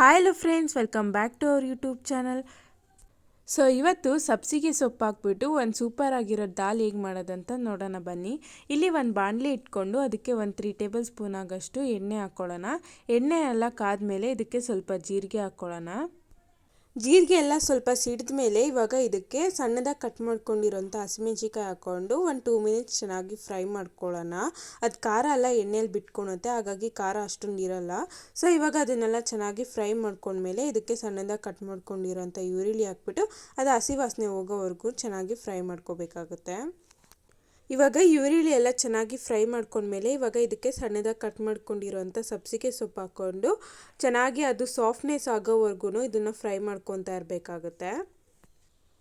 Hi hello friends welcome back to our YouTube channel so ಇವತ್ತು ಸಬ್ಸಿಗೆ ಸೊಪ್ಪು ಹಾಕ್ಬಿಟ್ಟು ಒಂದು ಸೂಪರ್ ಆಗಿರೋ ದಾಲ್ ಹೇಗೆ ಮಾಡೋದಂತ ನೋಡೋಣ ಬನ್ನಿ. ಇಲ್ಲಿ ಒಂದು ಬಾಣಲೆ ಇಟ್ಕೊಂಡು ಅದಕ್ಕೆ ಒಂದು ತ್ರೀ ಟೇಬಲ್ ಸ್ಪೂನ್ ಆಗೋಷ್ಟು ಎಣ್ಣೆ ಹಾಕ್ಕೊಳ್ಳೋಣ ಎಣ್ಣೆ ಎಲ್ಲ ಕಾದ್ಮೇಲೆ ಇದಕ್ಕೆ ಸ್ವಲ್ಪ ಜೀರಿಗೆ ಹಾಕ್ಕೊಳ್ಳೋಣ ಜೀರಿಗೆ ಎಲ್ಲ ಸ್ವಲ್ಪ ಸಿಡಿದ ಮೇಲೆ ಇವಾಗ ಇದಕ್ಕೆ ಸಣ್ಣದಾಗಿ ಕಟ್ ಮಾಡ್ಕೊಂಡಿರೋಂಥ ಹಸಿಮೆಣ್ಸಿಕಾಯಿ ಹಾಕ್ಕೊಂಡು ಒಂದು ಟೂ ಮಿನಿಟ್ಸ್ ಚೆನ್ನಾಗಿ ಫ್ರೈ ಮಾಡ್ಕೊಳ್ಳೋಣ. ಅದು ಖಾರ ಎಲ್ಲ ಎಣ್ಣೆಯಲ್ಲಿ ಬಿಟ್ಕೊಳುತ್ತೆ ಹಾಗಾಗಿ ಖಾರ ಅಷ್ಟೊಂದು ಇರಲ್ಲ. ಸೊ ಇವಾಗ ಅದನ್ನೆಲ್ಲ ಚೆನ್ನಾಗಿ ಫ್ರೈ ಮಾಡ್ಕೊಂಡ್ಮೇಲೆ ಇದಕ್ಕೆ ಸಣ್ಣದಾಗಿ ಕಟ್ ಮಾಡ್ಕೊಂಡಿರೋಂಥ ಈರುಳ್ಳಿ ಹಾಕ್ಬಿಟ್ಟು ಅದು ಹಸಿ ವಾಸನೆ ಹೋಗೋವರೆಗೂ ಚೆನ್ನಾಗಿ ಫ್ರೈ ಮಾಡ್ಕೋಬೇಕಾಗುತ್ತೆ. ಇವಾಗ ಈರುಳ್ಳಿ ಎಲ್ಲ ಚೆನ್ನಾಗಿ ಫ್ರೈ ಮಾಡ್ಕೊಂಡ್ಮೇಲೆ ಇವಾಗ ಇದಕ್ಕೆ ಸಣ್ಣದಾಗಿ ಕಟ್ ಮಾಡ್ಕೊಂಡಿರೋಂಥ ಸಬ್ಸಿಗೆ ಸೊಪ್ಪು ಹಾಕ್ಕೊಂಡು ಚೆನ್ನಾಗಿ ಅದು ಸಾಫ್ಟ್ನೆಸ್ ಆಗೋವರೆಗೂ ಇದನ್ನು ಫ್ರೈ ಮಾಡ್ಕೊತಾ ಇರಬೇಕಾಗುತ್ತೆ.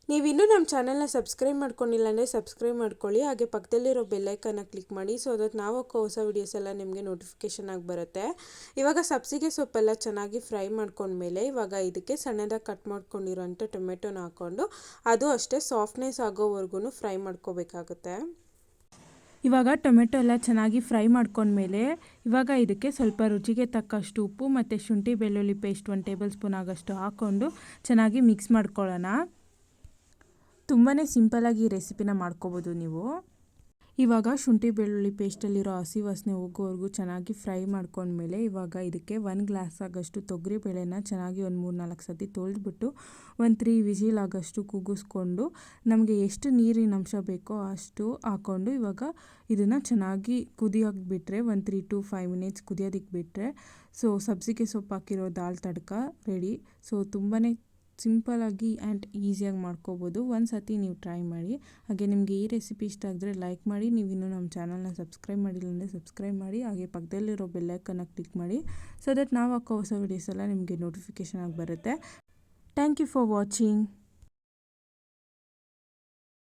ನೀವಿನ್ನೂ ನಮ್ಮ ಚಾನಲ್ನ ಸಬ್ಸ್ಕ್ರೈಬ್ ಮಾಡ್ಕೊಂಡಿಲ್ಲ ಅಂದರೆ ಸಬ್ಸ್ಕ್ರೈಬ್ ಮಾಡ್ಕೊಳ್ಳಿ. ಹಾಗೆ ಪಕ್ಕದಲ್ಲಿರೋ ಬೆಲ್ಲೈಕನ್ನ ಕ್ಲಿಕ್ ಮಾಡಿ ಸೊ ಅದಕ್ಕೆ ನಾವು ಹಾಕೋ ಹೊಸ ವೀಡಿಯೋಸ್ ಎಲ್ಲ ನಿಮಗೆ ನೋಟಿಫಿಕೇಷನ್ ಆಗಿ ಬರುತ್ತೆ. ಇವಾಗ ಸಬ್ಸಿಗೆ ಸೊಪ್ಪೆಲ್ಲ ಚೆನ್ನಾಗಿ ಫ್ರೈ ಮಾಡ್ಕೊಂಡ್ಮೇಲೆ ಇವಾಗ ಇದಕ್ಕೆ ಸಣ್ಣದಾಗಿ ಕಟ್ ಮಾಡ್ಕೊಂಡಿರೋಂಥ ಟೊಮೆಟೊನ ಹಾಕ್ಕೊಂಡು ಅದು ಅಷ್ಟೇ ಸಾಫ್ಟ್ನೆಸ್ ಆಗೋವರೆಗೂ ಫ್ರೈ ಮಾಡ್ಕೋಬೇಕಾಗುತ್ತೆ. ಇವಾಗ ಟೊಮೆಟೊ ಎಲ್ಲ ಚೆನ್ನಾಗಿ ಫ್ರೈ ಮಾಡ್ಕೊಂಡ್ಮೇಲೆ ಇವಾಗ ಇದಕ್ಕೆ ಸ್ವಲ್ಪ ರುಚಿಗೆ ತಕ್ಕಷ್ಟು ಉಪ್ಪು ಮತ್ತು ಶುಂಠಿ ಬೆಳ್ಳುಳ್ಳಿ ಪೇಸ್ಟ್ ಒಂದು ಟೇಬಲ್ ಸ್ಪೂನ್ ಆಗೋಷ್ಟು ಹಾಕ್ಕೊಂಡು ಚೆನ್ನಾಗಿ ಮಿಕ್ಸ್ ಮಾಡ್ಕೊಳ್ಳೋಣ. ತುಂಬಾ ಸಿಂಪಲ್ಲಾಗಿ ಈ ರೆಸಿಪಿನ ಮಾಡ್ಕೋಬೋದು ನೀವು. ಇವಾಗ ಶುಂಠಿ ಬೆಳ್ಳುಳ್ಳಿ ಪೇಸ್ಟಲ್ಲಿರೋ ಹಸಿ ವಾಸನೆ ಹೋಗೋವರೆಗೂ ಚೆನ್ನಾಗಿ ಫ್ರೈ ಮಾಡ್ಕೊಂಡ್ಮೇಲೆ ಇವಾಗ ಇದಕ್ಕೆ ಒಂದು ಗ್ಲಾಸ್ ಆಗೋಷ್ಟು ತೊಗರಿ ಬೇಳೆನ ಚೆನ್ನಾಗಿ ಒಂದು ಮೂರು ನಾಲ್ಕು ಸತಿ ತೊಳೆದ್ಬಿಟ್ಟು ಒಂದು ತ್ರೀ ವಿಜಿಲ್ ಆಗೋಷ್ಟು ಕೂಗಿಸ್ಕೊಂಡು ನಮಗೆ ಎಷ್ಟು ನೀರಿನ ಅಂಶ ಬೇಕೋ ಅಷ್ಟು ಹಾಕ್ಕೊಂಡು ಇವಾಗ ಇದನ್ನು ಚೆನ್ನಾಗಿ ಕುದಿಯೋಕೆ ಬಿಟ್ಟರೆ ಒಂದು ತ್ರೀ ಟು ಫೈವ್ ಮಿನಿಟ್ಸ್ ಕುದಿಯೋದಕ್ಕೆ ಬಿಟ್ಟರೆ ಸೊ ಸಬ್ಸಿಗೆ ಸೊಪ್ಪು ಹಾಕಿರೋ ದಾಲ್ ತಡ್ಕ ರೆಡಿ ಸೊ ತುಂಬಾ ಸಿಂಪಲಾಗಿ ಆ್ಯಂಡ್ ಈಸಿಯಾಗಿ ಮಾಡ್ಕೋಬೋದು. ಒಂದು ಸತಿ ನೀವು ಟ್ರೈ ಮಾಡಿ. ಹಾಗೆ ನಿಮಗೆ ಈ ರೆಸಿಪಿ ಇಷ್ಟ ಆದರೆ ಲೈಕ್ ಮಾಡಿ. ನೀವು ಇನ್ನೂ ನಮ್ಮ ಚಾನಲ್ನ ಸಬ್ಸ್ಕ್ರೈಬ್ ಮಾಡಿಲ್ಲ ಅಂದರೆ ಸಬ್ಸ್ಕ್ರೈಬ್ ಮಾಡಿ. ಹಾಗೆ ಪಕ್ಕದಲ್ಲಿರೋ ಬೆಲ್ಲೈಕನ್ನ ಕ್ಲಿಕ್ ಮಾಡಿ. ಸೊ ದಟ್ ನಾವು ಹಾಕೋ ಹೊಸ ವೀಡಿಯೋಸ್ ಎಲ್ಲ ನಿಮಗೆ ನೋಟಿಫಿಕೇಷನ್ ಆಗಿ ಬರುತ್ತೆ. Thank you for watching